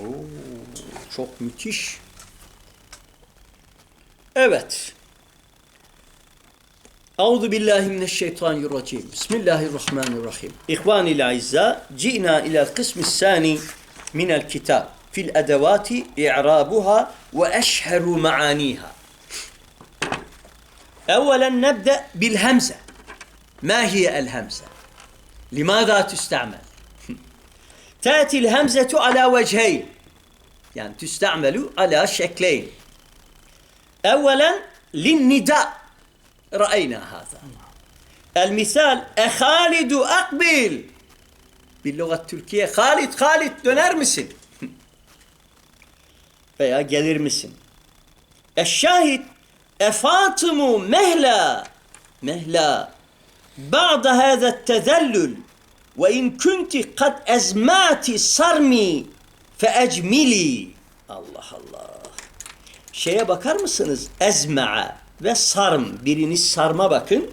Oo, çok müthiş. Evet. Euzu billahi mineşşeytanirracim. Bismillahirrahmanirrahim. İhvanil azza, cina ila'l kısmı's sani minel kitab. Fil edevati i'rabuha ve eşheru maaniha. Evvelen nebde bil hemze. Ma hiye el hemze? Limada tüstemel? تأتي الهمزة على وجهين. يعني تستعمل على شكلين. أولا للنداء. رأينا هذا. المثال أخالد أقبل باللغة التركية Halid Halid döner misin? Veya gelir misin? الشاهد أفاطم مهلا. مهلا. بعد هذا التذلل Ve in kunti kad ezmati sarmi fe ecmili. Allah Allah. Şeye bakar mısınız? Ezma'a ve sarm. Biriniz sarma bakın.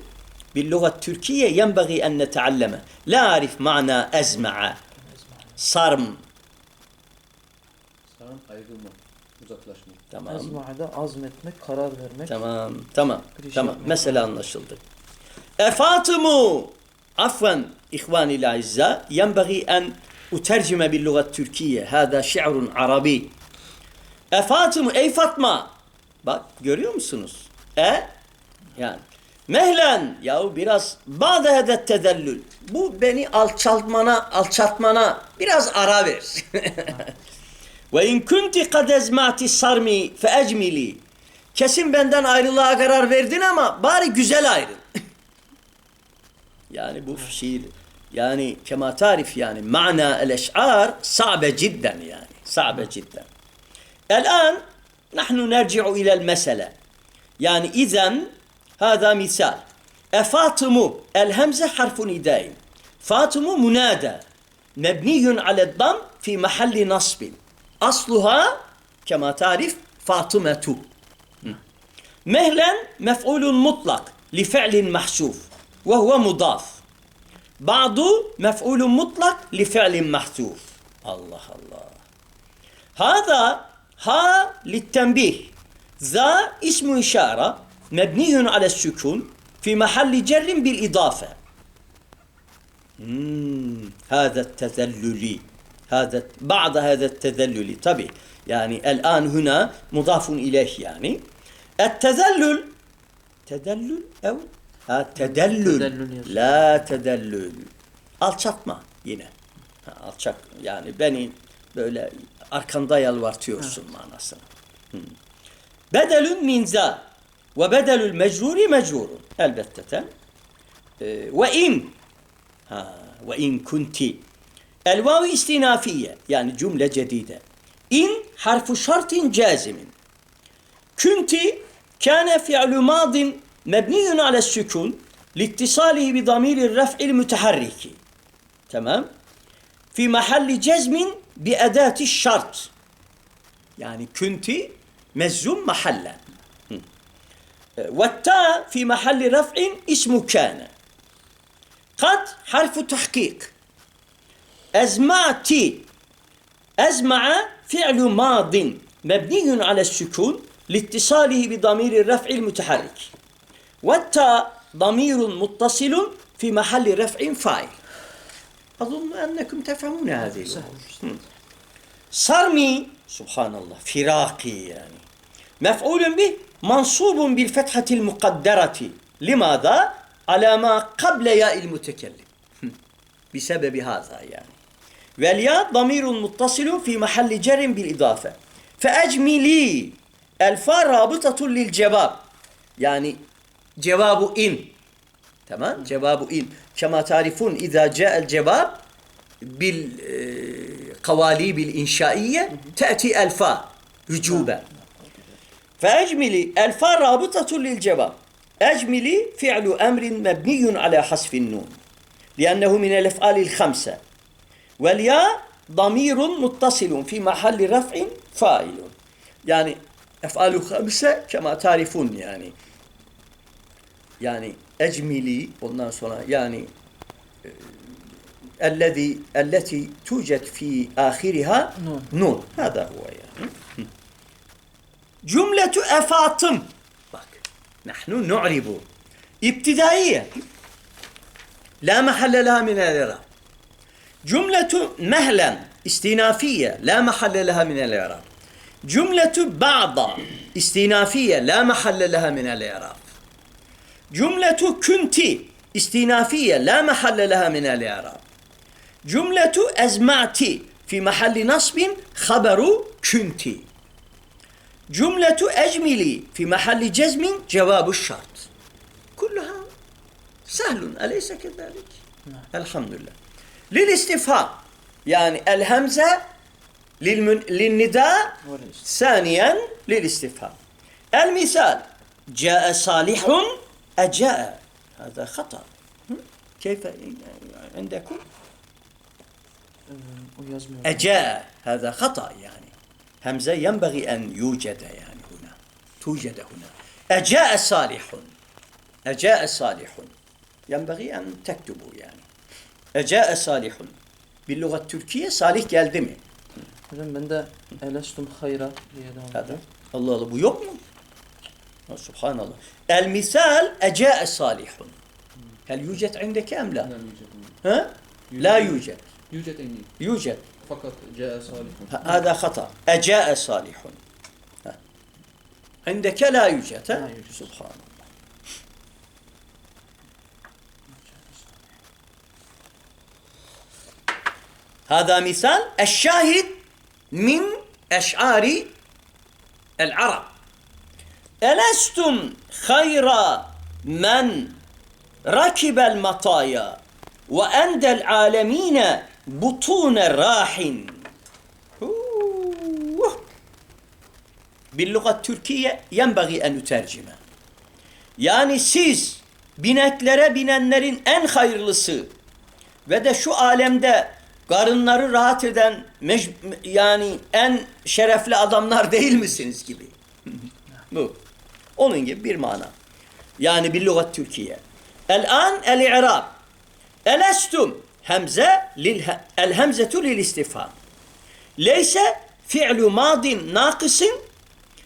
Bir lügat Türkiye yenbagi en netealleme. La arif ma'na ezma'a. Sarm. Sarm ayrılma, uzaklaşma. Tamam. Ezma'da azmetmek, karar vermek. Tamam, tamam, tamam. Mesele anlaşıldı. Efatımu عفوا إخواني الأعزاء ينبغي أن أترجم باللغة التركية هذا شعر عربي Efatimu ey Fatma bak görüyor musunuz e yani mehlen yahu biraz bazı hedet tedellül bu beni alçaltmana alçaltmana biraz ara ver ve in kunti kad ezmati sarmi fe ecmili kesin benden ayrılığa karar verdin ama bari güzel ayrıl Yani bu şiir yani kema tarif yani mana el eş'ar sa'be cidden yani sa'be cidden الآن نحن نرجع إلى المسألة. يعني إذا هذا مثال. أفاطم الهمزة حرف نداء. فاطم منادى. مبني على الضم في محل نصب. أصلها كما تعرف فاطمة. مهلا مفعول مطلق لفعل محذوف وهو مضاف. بعض مفعول مطلق لفعل محذوف. الله الله. هذا ها للتنبيه. ذا اسم إشارة مبني على السكون في محل جر بالإضافة. مم، هذا التذلل. هذا بعض هذا التذلل. طبعا يعني الآن هنا مضاف إليه يعني. التذلل تدلل أو Ha, tedellül. tedellül La tedellül. Alçaltma yine. Ha, alçak yani beni böyle arkanda yalvartıyorsun evet. manasına. Hı. Bedelün minza ve bedelül mecruri mecrurun. Elbette ten. Ee, ve in. Ha, ve in kunti. Elvav istinafiye yani cümle cedide. İn harfu şartin cazimin. Kunti kâne fi'lu madin mebniyun ala sükun littisalihi bi damiri ref'il müteharriki. Tamam. Fi mahalli cezmin bi edati şart. Yani künti mezzum mahalle. E, vetta fi mahalli ref'in ismu kâne. Kat harfu tahkik. Ezma'ti. Ezma'a fi'lu madin. Mebniyun ala sükun littisalihi bi damiri ref'il. Vetta damirun muttasilun fi mahalli ref'in fail. Azunnu ennekum tefhamune hâzihi. Sarmi, subhanallah, firaki yani. Mef'ulun bih, mansubun bil fethatil mukadderati. Limada? Ala ma kable ya'il mutekellim. Bisebebi haza yani. Vel ya damirun muttasilun fi mahalli cerin bil idafe. Fe ecmili. Elfa rabıtatun lil cevab. Yani جواب إن. تمام؟ جواب إن. كما تعرفون إذا جاء الجواب بالقواليب الإنشائية تأتي الفاء وجوبا فأجملي الفاء رابطة للجواب. أجملي فعل أمر مبني على حذف النون لأنه من الأفعال الخمسة. والياء ضمير متصل في محل رفع فاعل. يعني أفعال خمسة كما تعرفون يعني yani ecmili ondan sonra yani الذي التي توجد في آخرها نون. نون. هذا هو يعني. جملة أفاطم. bak نحن نعرب. ابتدائية. لا محل لها من الإعراب. جملة مهلا. استئنافية لا محل لها من الإعراب. جملة بعض استئنافية لا محل لها من الإعراب. جملة كنت استئنافية لا محل لها من الإعراب. جملة أزمعت في محل نصب خبر كنت جملة أجملي في محل جزم جواب الشرط. كلها سهل أليس كذلك؟ الحمد لله. للاستفهام يعني الهمزة للمن... للنداء. ثانيا للاستفهام. المثال جاء صالح أجاء هذا خطأ هم؟ كيف عندكم Ee, o yazmıyor. أجاء هذا خطأ يعني همزة ينبغي أن يوجد يعني هنا توجد هنا أجاء صالح أجاء صالح ينبغي أن تكتبوا يعني أجاء صالح باللغة التركية صالح geldi mi? Hocam ben de elestum hayra diye devam هذا ediyorum. الله الله bu yok mu? سبحان الله. المثال أجاء صالح. هل يوجد عندك أم لا؟ لا يوجد. ها؟ لا يوجد. يوجد عندي. يوجد. فقط جاء صالح. هذا خطأ. أجاء صالح. ها. عندك لا يوجد ها؟ لا يوجد. سبحان الله. هذا مثال الشاهد من أشعار العرب. Elestum hayra men rakibel mataya ve endel alemine butune rahin. Billugat Türkiye yenbagi en ütercime. Yani siz bineklere binenlerin en hayırlısı ve de şu alemde karınları rahat eden yani en şerefli adamlar değil misiniz gibi. Bu. Onun gibi bir mana. Yani bir lügat Türkiye. El an el i'rab. Elestum hemze lil el hemzetu lil istifham. Leyse fi'lu madin nakisin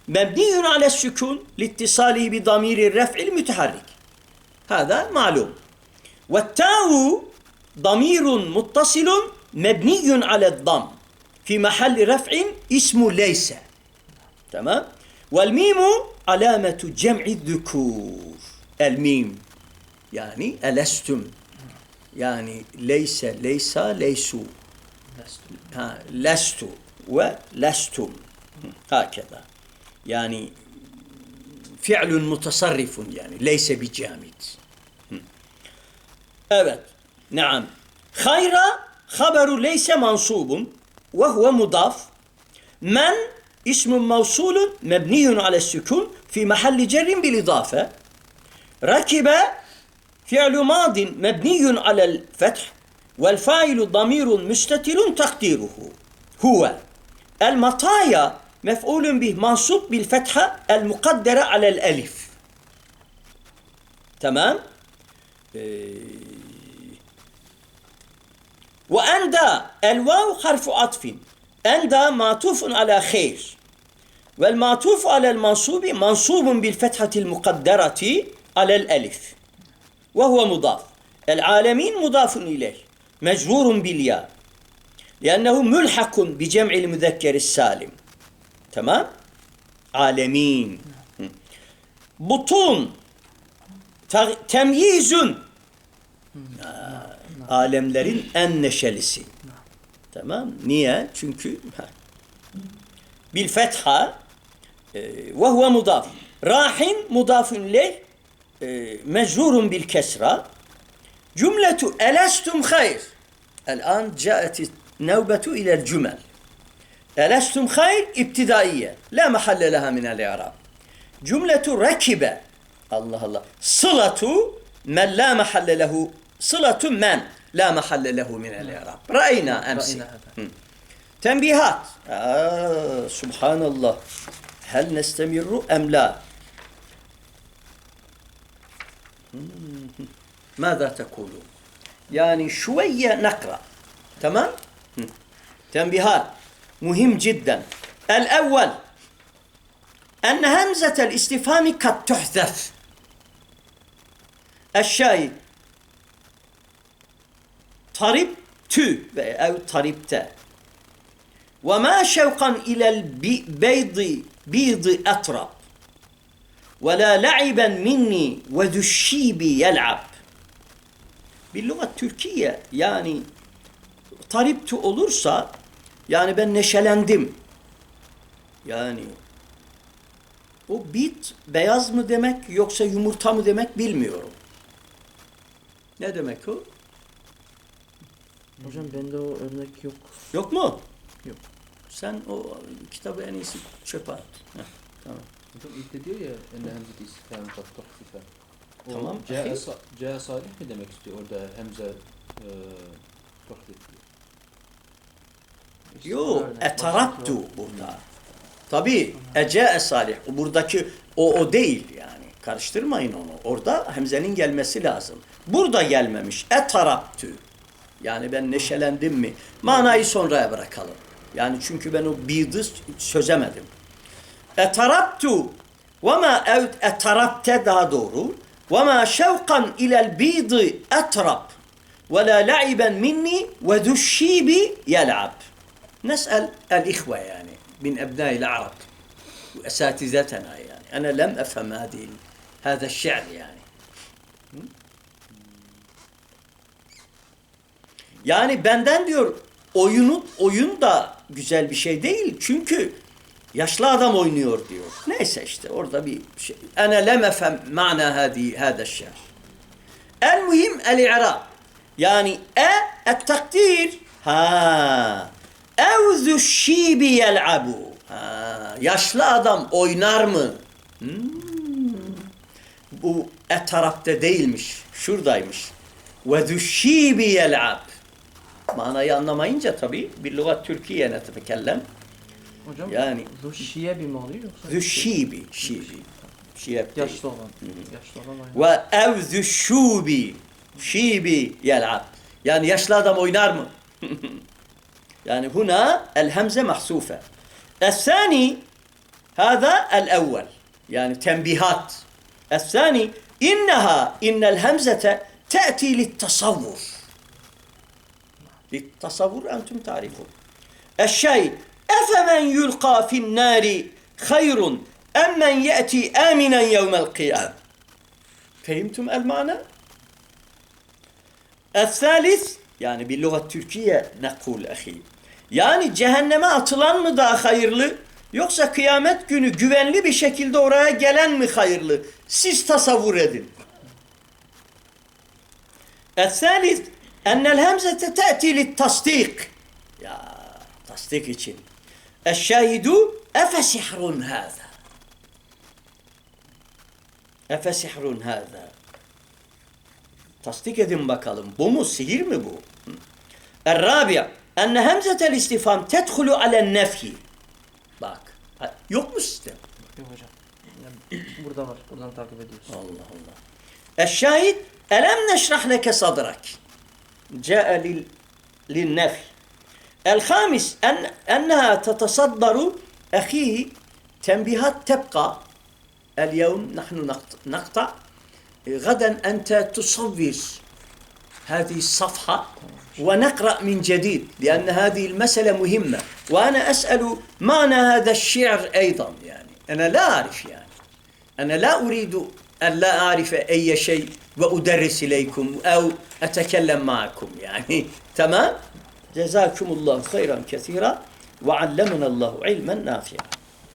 mebniyun ale sükun littisali bi damiri ref'il müteharrik. Hada malum. Ve ta'u damirun muttasilun mebniyun ale dam. Fi mahalli ref'in ismu leyse. Tamam. Vel mimu alametu cem'i zükûr. El mim. Yani elestüm. Yani leyse, leysa, leysu. Ha, lestu ve lestum. Hakeza. Yani fi'lun mutasarrifun yani. Leyse bi camid. Evet. Naam. Hayra haberu leyse mansubun ve huve mudaf. Men اسم موصول مبني على السكون في محل جر بالإضافة. ركب فعل ماض مبني على الفتح والفاعل ضمير مستتر تقديره. هو المطايا مفعول به منصوب بالفتحة المقدرة على الألف. تمام؟ إيه. وأندى الواو حرف عطف. أندى معطوف على خير والمعطوف على المنصوب منصوب بالفتحة المقدرة على الألف وهو مضاف العالمين مضاف إليه مجرور بالياء لأنه ملحق بجمع المذكر السالم تمام عالمين بطون تغ- تمييز alemlerin en neşelisi. Tamam. Niye? Çünkü ha. bil fetha e, ve huve mudaf. Rahin mudafun ileyh e, mecrurun bil kesra. Cümletu elestum hayr. الآن جاءت النوبة إلى الجمل ألستم خير ابتدائية لا محل لها من الإعراب جملة ركب الله الله صلة من لا محل له صلة من لا محل له من الإعراب. رأينا أمس. تنبيهات. آه سبحان الله هل نستمر أم لا. ماذا تقولون يعني شوية نقرأ. تمام. تنبيهات. مهم جدا. الأول أن همزة الاستفهام قد تحذف. الشاهد tarip tü ve ev taripte. Ve ma şevkan ilel beydi biydi etrab. Ve la la'iben minni ve düşşibi yel'ab. Bir lügat Türkiye yani tariptü olursa yani ben neşelendim. Yani o bit beyaz mı demek yoksa yumurta mı demek bilmiyorum. Ne demek o? Hocam bende o örnek yok. Yok mu? Yok. Sen o kitabı en iyisi çöpe at. Heh, tamam. Hocam ilk de diyor ya enne hemze istifham kat tahfife. O Tamam, caa salih mi demek istiyor orada hemze e, diyor. Yo, basit burada. Tabi ece salih. O Buradaki o o değil yani. Karıştırmayın onu. Orada hemzenin gelmesi lazım. Burada gelmemiş. Etaraptu. Yani ben neşelendim mi? Manayı sonraya bırakalım. Yani çünkü ben o bidı çözemedim. Etaraptu ve ma ev etarapte daha doğru. Ve ma şevkan ilel bidi etrab. Ve la la'iben minni ve düşşibi yel'ab. نسأل الإخوة يعني من أبناء العرب وأساتذتنا يعني أنا لم أفهم هذه هذا الشعر يعني Yani Benden diyor oyunu oyun da güzel bir şey değil. Çünkü yaşlı adam oynuyor diyor. Neyse işte orada bir şey. Ana lem efem ma'na hadi hada şer. El muhim el i'rab. Yani e et takdir. Ha. Evzu şibi yel'abu. Ha. Yaşlı adam oynar mı? Hmm. Bu e tarafta değilmiş. Şuradaymış. Ve züşşibi yel'ab. Manayı anlamayınca tabii bir lügat Türkiye netetekellem. Hocam yani Züşiyebi mi oluyor yoksa? Züşiyebi. Şiyebi. Şiyep Yaşlı olan. Yaşlı olan Ve ev züşubi. Şibi yel'ab. Yani yaşlı adam oynar mı? yani huna el hemze mahsufe. Es-sani hada el-evvel. Yani tembihat. Es-sani inneha innel hemzete te'ti lit. Bir tasavvur entüm tarifun. Eşşey efemen yulqa fin nari hayrun emmen ye'ti aminen yevmel kıyam. Fehimtum el mana? Es-salis yani bir lügat Türkiye nekul ahi. Yani cehenneme atılan mı daha hayırlı yoksa kıyamet günü güvenli bir şekilde oraya gelen mi hayırlı? Siz tasavvur edin. Es-salis Ennel hemzete te'ti lit tasdik. Ya tasdik için. Eşşahidu efe sihrun hâzâ. Efe sihrun hâzâ. Tasdik edin bakalım. Bu mu? Sihir mi bu? Errabiya. Enne hemzetel istifam tedhulu alen nefhi. Bak. Yok mu sistem? Yok hocam. Burada var. Buradan takip ediyoruz. Allah Allah. Eşşahit elem neşrah leke sadrak. جاء لل... للنفي. الخامس أن أنها تتصدر أخيه تنبيهات تبقى. اليوم نحن نقط- نقطع. غدا أنت تصور هذه الصفحة ونقرأ من جديد لأن هذه المسألة مهمة. وأنا أسأل معنى هذا الشعر أيضا يعني. أنا لا أعرف يعني. أنا لا أريد أن لا أعرف أي شيء وأدرس إليكم أو أتكلم معكم يعني. تمام؟ جزاكم الله خيرا كثيرا وعلمنا الله علما نافعا.